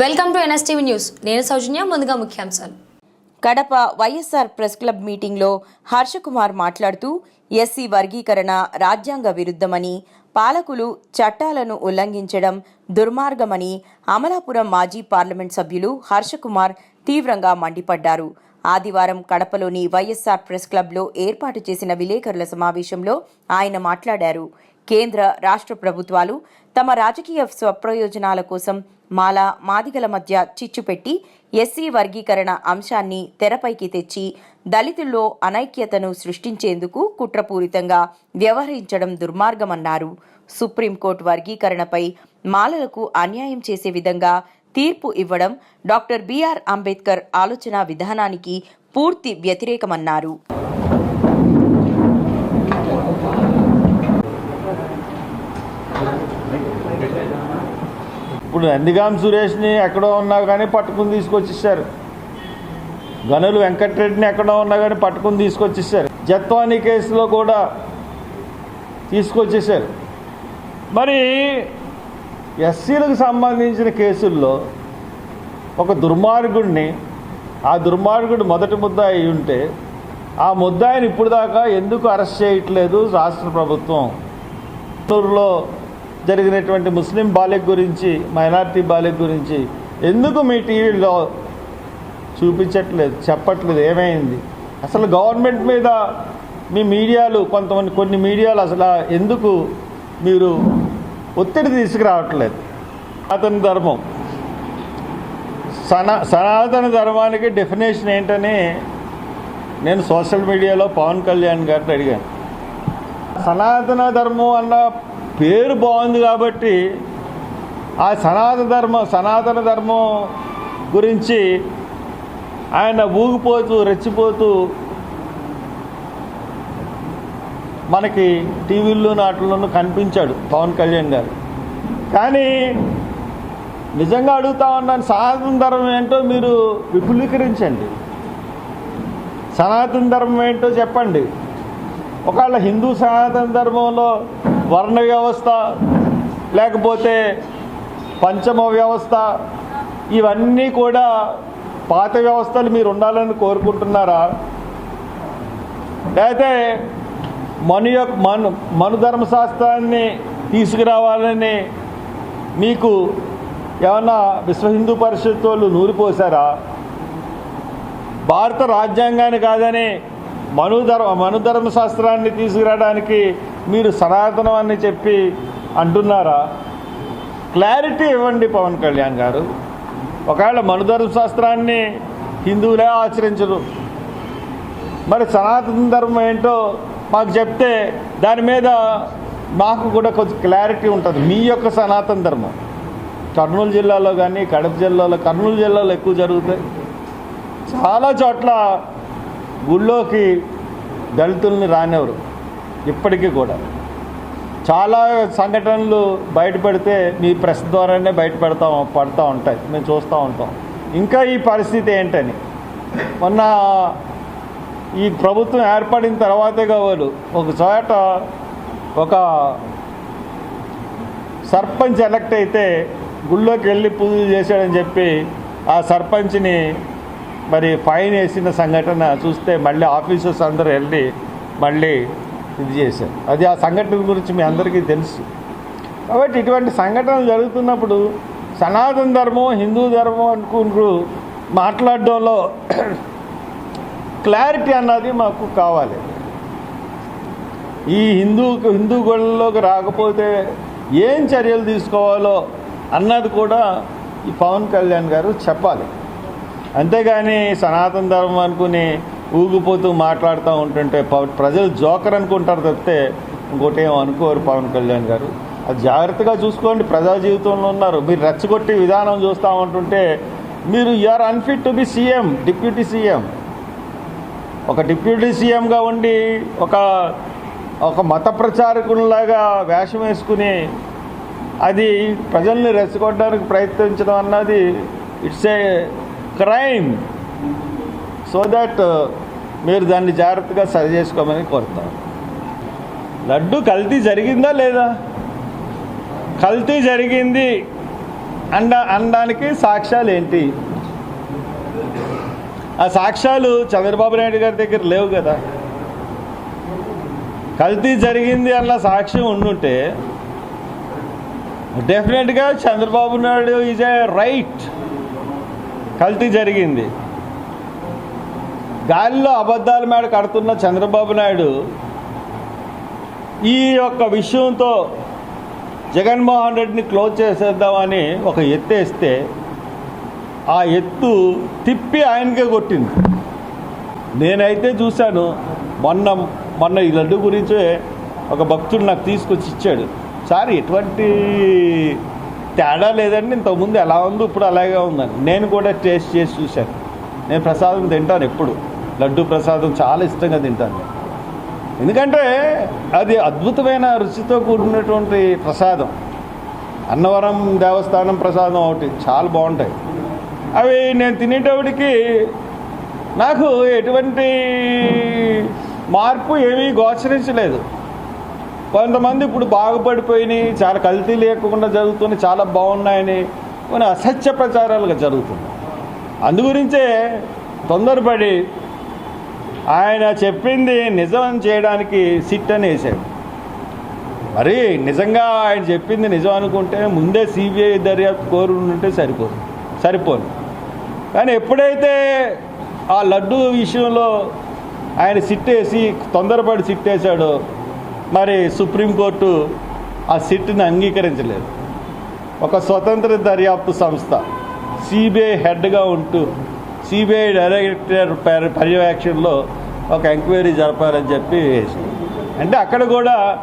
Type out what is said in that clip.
Welcome to NSTV news. నేను సౌజన్య ముందుగా ముఖ్యాంశాలు. కడప వైఎస్ఆర్ ప్రెస్ క్లబ్ మీటింగ్లో హర్షకుమార్ మాట్లాడుతూ ఎస్సీ వర్గీకరణ రాజ్యాంగ విరుద్ధమని పాలకులు చట్టాలను ఉల్లంఘించడం దుర్మార్గమని అమలాపురం మాజీ పార్లమెంట్ సభ్యులు హర్షకుమార్ తీవ్రంగా మండిపడ్డారు. ఆదివారం కడపలోని వైఎస్ఆర్ ప్రెస్ క్లబ్లో ఏర్పాటు చేసిన విలేకరుల సమావేశంలో ఆయన మాట్లాడారు. కేంద్ర రాష్ట్ర ప్రభుత్వాలు తమ రాజకీయ స్వప్రయోజనాల కోసం మాల మాదిగల మధ్య చిచ్చు పెట్టి ఎస్సీ వర్గీకరణ అంశాన్ని తెరపైకి తెచ్చి దళితుల్లో అనైక్యతను సృష్టించేందుకు కుట్రపూరితంగా వ్యవహరించడం దుర్మార్గమన్నారు. సుప్రీంకోర్టు వర్గీకరణపై మాలలకు అన్యాయం చేసే విధంగా తీర్పు ఇవ్వడం డాక్టర్ బిఆర్ అంబేద్కర్ ఆలోచన విధానానికి పూర్తి వ్యతిరేకమన్నారు. ఇప్పుడు నందిగాం సురేష్ని ఎక్కడో ఉన్నా కానీ పట్టుకుని తీసుకొచ్చేసారు గనులు వెంకటరెడ్డిని ఎక్కడో ఉన్నా కానీ పట్టుకుని తీసుకొచ్చేసారు జత్వాని కేసులో కూడా తీసుకొచ్చేసారు మరి ఎస్సీలకు సంబంధించిన కేసుల్లో ఒక దుర్మార్గుడిని ఆ దుర్మార్గుడు మొదటి ముద్ద అయి ఉంటే ఆ ముద్దాయిని ఇప్పుడు దాకా ఎందుకు అరెస్ట్ చేయట్లేదు రాష్ట్ర ప్రభుత్వం? చిత్తూరులో జరిగినటువంటి ముస్లిం బాలిక గురించి మైనార్టీ బాలిక గురించి ఎందుకు మీ టీవీలో చూపించట్లేదు చెప్పట్లేదు ఏమైంది? అసలు గవర్నమెంట్ మీద మీ మీడియాలు కొంతమంది కొన్ని మీడియాలు అసలు ఎందుకు మీరు ఒత్తిడి తీసుకురావట్లేదు? సనాతన ధర్మం. సనా సనాతన ధర్మానికి డెఫినేషన్ ఏంటని నేను సోషల్ మీడియాలో పవన్ కళ్యాణ్ గారిని అడిగాను. సనాతన ధర్మం అన్న పేరు బాగుంది కాబట్టి ఆ సనాతన ధర్మం సనాతన ధర్మం గురించి ఆయన ఊగిపోతూ రెచ్చిపోతూ మనకి టీవీల్లో నాటిలోనూ కనిపించాడు పవన్ కళ్యాణ్ గారు. కానీ నిజంగా అడుగుతా ఉన్నాను సనాతన ధర్మం ఏంటో మీరు విపులీకరించండి. సనాతన ధర్మం ఏంటో చెప్పండి. ఒకవేళ హిందూ సనాతన ధర్మంలో వర్ణ వ్యవస్థ లేకపోతే పంచమ వ్యవస్థ ఇవన్నీ కూడా పాత వ్యవస్థలు మీరు ఉండాలని కోరుకుంటున్నారా? లేకపోతే మను యొక్క మను మను ధర్మశాస్త్రాన్ని తీసుకురావాలని మీకు ఏమన్నా విశ్వ హిందూ పరిషత్ వాళ్ళు నూరిపోసారా భారత రాజ్యాంగాన్ని కాదని మనుధర్మ మనుధర్మ శాస్త్రాన్ని తీసుకురావడానికి మీరు సనాతనం అని చెప్పి అంటున్నారా? క్లారిటీ ఇవ్వండి పవన్ కళ్యాణ్ గారు. ఒకవేళ మనుధర్మ శాస్త్రాన్ని హిందువులే ఆచరించరు. మరి సనాతన ధర్మం ఏంటో మాకు చెప్తే దాని మీద మాకు కూడా కొంచెం క్లారిటీ ఉంటుంది. మీ యొక్క సనాతన ధర్మం. కర్నూలు జిల్లాలో కానీ కడప జిల్లాలో కర్నూలు జిల్లాలో ఎక్కువ జరుగుతాయి. చాలా చోట్ల గుళ్ళోకి దళితుల్ని రానివ్వరు. ఇప్పటికీ కూడా. చాలా సంఘటనలు బయటపడితే మీ ప్రెస్ ద్వారానే బయటపెడతా పడుతూ ఉంటాయి. మేము చూస్తూ ఉంటాం. ఇంకా ఈ పరిస్థితి ఏంటని? మొన్న ఈ ప్రభుత్వం ఏర్పడిన తర్వాతే కావాలి. ఒక చోట ఒక సర్పంచ్ ఎలక్ట్ అయితే గుళ్ళోకి వెళ్ళి పూజలు చేశాడని చెప్పి ఆ సర్పంచ్ని మరి ఫైన్ వేసిన సంఘటన చూస్తే మళ్ళీ ఆఫీసర్స్ అందరూ వెళ్ళి మళ్ళీ ఇది చేశారు. అది ఆ సంఘటన గురించి మీ అందరికీ తెలుసు. కాబట్టి ఇటువంటి సంఘటనలు జరుగుతున్నప్పుడు సనాతన ధర్మం హిందూ ధర్మం అనుకుంటూ మాట్లాడడంలో క్లారిటీ అన్నది మాకు కావాలి. ఈ హిందూ హిందూ గొడవలోకి రాకపోతే ఏం చర్యలు తీసుకోవాలో అన్నది కూడా ఈ పవన్ కళ్యాణ్ గారు చెప్పాలి. అంతేగాని సనాతన ధర్మం అనుకుని ఊగిపోతూ మాట్లాడుతూ ఉంటుంటే ప్రజలు జోకర్ అనుకుంటారు తప్పితే ఇంకోటి ఏం అనుకోరు పవన్ కళ్యాణ్ గారు. అది జాగ్రత్తగా చూసుకోండి ప్రజా జీవితంలో ఉన్నారు. మీరు రెచ్చగొట్టి విధానం చూస్తూ ఉంటుంటే మీరు you're unfit to be CM deputy CM ఒక డిప్యూటీ సీఎంగా ఉండి ఒక ఒక మత ప్రచారకునిలాగా వేషం వేసుకుని అది ప్రజల్ని రెచ్చగొట్టడానికి ప్రయత్నించడం అన్నది it's a crime so that uh, మీరు దాన్ని జాగ్రత్తగా సరి చేసుకోమని కోరుతాను. లడ్డు కల్తీ జరిగిందా లేదా? కల్తీ జరిగింది అండ అనడానికి సాక్ష్యాలు ఏంటి ఆ సాక్ష్యాలు చంద్రబాబు నాయుడు గారి దగ్గర లేవు కదా. కల్తీ జరిగింది అన్న సాక్ష్యం ఉండుంటే డెఫినెట్గా Chandrababu Naidu is a right. కల్తీ జరిగింది. గాలిలో అబద్ధాల మేడ కడుతున్న చంద్రబాబు నాయుడు ఈ యొక్క విషయంతో జగన్మోహన్ రెడ్డిని క్లోజ్ చేసేద్దామని ఒక ఎత్తు వేస్తే ఆ ఎత్తు తిప్పి ఆయనకే కొట్టింది. నేనైతే చూశాను మొన్న మొన్న ఈ లడ్డు గురించే ఒక భక్తుడు నాకు తీసుకొచ్చి ఇచ్చాడు. సార్ ఎటువంటి తేడా లేదండి ఇంతకుముందు ఎలా ఉందో ఇప్పుడు అలాగే ఉందని. నేను కూడా టేస్ట్ చేసి చూశాను. నేను ప్రసాదం తింటాను ఎప్పుడు. లడ్డు ప్రసాదం చాలా ఇష్టంగా తింటాను. నేను. ఎందుకంటే అది అద్భుతమైన రుచితో కూడినటువంటి ప్రసాదం. అన్నవరం దేవస్థానం ప్రసాదం ఒకటి చాలా బాగుంటాయి. అవి నేను తినేటప్పటికి నాకు ఎటువంటి మార్పు ఏమీ గోచరించలేదు. కొంతమంది ఇప్పుడు బాగుపడిపోయినాయి చాలా కల్తీ లేకుండా జరుగుతున్నాయి చాలా బాగున్నాయని కొన్ని అసత్య ప్రచారాలుగా జరుగుతుంది అందుగురించే తొందరపడి ఆయన చెప్పింది నిజం చేయడానికి సిట్ అని వేశాడు మరి నిజంగా ఆయన చెప్పింది నిజం అనుకుంటే ముందే సిబిఐ దర్యాప్తు కోరు ఉంటే సరిపోదు కానీ ఎప్పుడైతే ఆ లడ్డు విషయంలో ఆయన సిట్టేసి తొందరపడి సిట్టేశాడో మరి సుప్రీంకోర్టు ఆ సిట్ని అంగీకరించలేదు. ఒక స్వతంత్ర దర్యాప్తు సంస్థ సిబిఐ హెడ్గా ఉంటూ సిబిఐ డైరెక్టర్ పర్యవేక్షణలో ఒక ఎంక్వైరీ జరపాలని చెప్పి వేసింది. అంటే అక్కడ కూడా